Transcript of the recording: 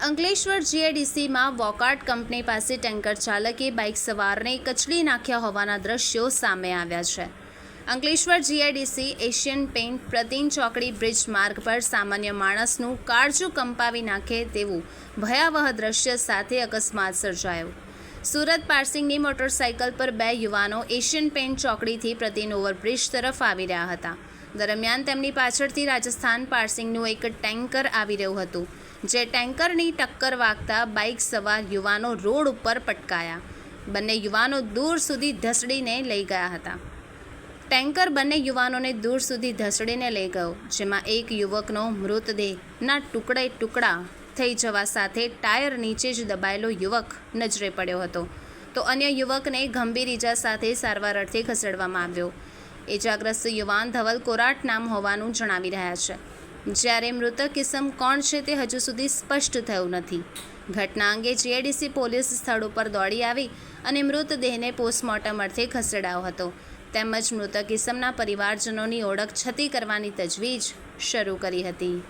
અંકલેશ્વર જીઆઈડીસીમાં Wockhardt company પાસે tanker ચાલકે બાઇક સવારને કચડી નાખ્યા હોવાના દ્રશ્યો સામે આવ્યા છે. અંકલેશ્વર જીઆઈડીસી એશિયન પેઇન્ટ પ્રતિન ચોકડી બ્રિજ માર્ગ પર સામાન્ય માણસનું કાળજું કંપાવી નાખે તેવું ભયાવહ દ્રશ્ય સાથે અકસ્માત સર્જાયો. સુરત પાર્સિંગની મોટરસાઇકલ પર બે યુવાનો એશિયન પેન્ટ ચોકડીથી પ્રતિન ઓવરબ્રિજ તરફ આવી રહ્યા હતા. દરમિયાન તેમની પાછળથી રાજસ્થાન પાર્સિંગનું એક ટેન્કર આવી રહ્યું હતું, જે ટેન્કરની ટક્કર વાગતા બાઇક સવાર યુવાનો રોડ ઉપર પટકાયા. બંને યુવાનો દૂર સુધી ધસડીને લઈ ગયા હતા. ટેન્કર બંને યુવાનોને દૂર સુધી ધસડીને લઈ ગયો, જેમાં એક યુવકનો મૃતદેહના ટુકડે ટુકડા થઈ જવા સાથે ટાયર નીચે જ દબાયેલો યુવક નજરે પડ્યો હતો. તો અન્ય યુવકને ગંભીર ઈજા સાથે સારવાર અર્થે ખસેડવામાં આવ્યો. ઇજાગ્રસ્ત યુવાન ધવલ કોરાટ નામ હોવાનું જણાવી રહ્યા છે. જ્યારે મૃતક કિસમ કોણ છે તે હજુ સુધી સ્પષ્ટ થયું નથી. ઘટના અંગે જીએડીસી પોલીસ સ્થળ ઉપર દોડી આવી અને મૃતદેહને પોસ્ટમોર્ટમ અર્થે ખસેડાયો હતો. તેમજ મૃતક કિસમના પરિવારજનોની ઓળખ છતી કરવાની તજવીજ શરૂ કરી હતી.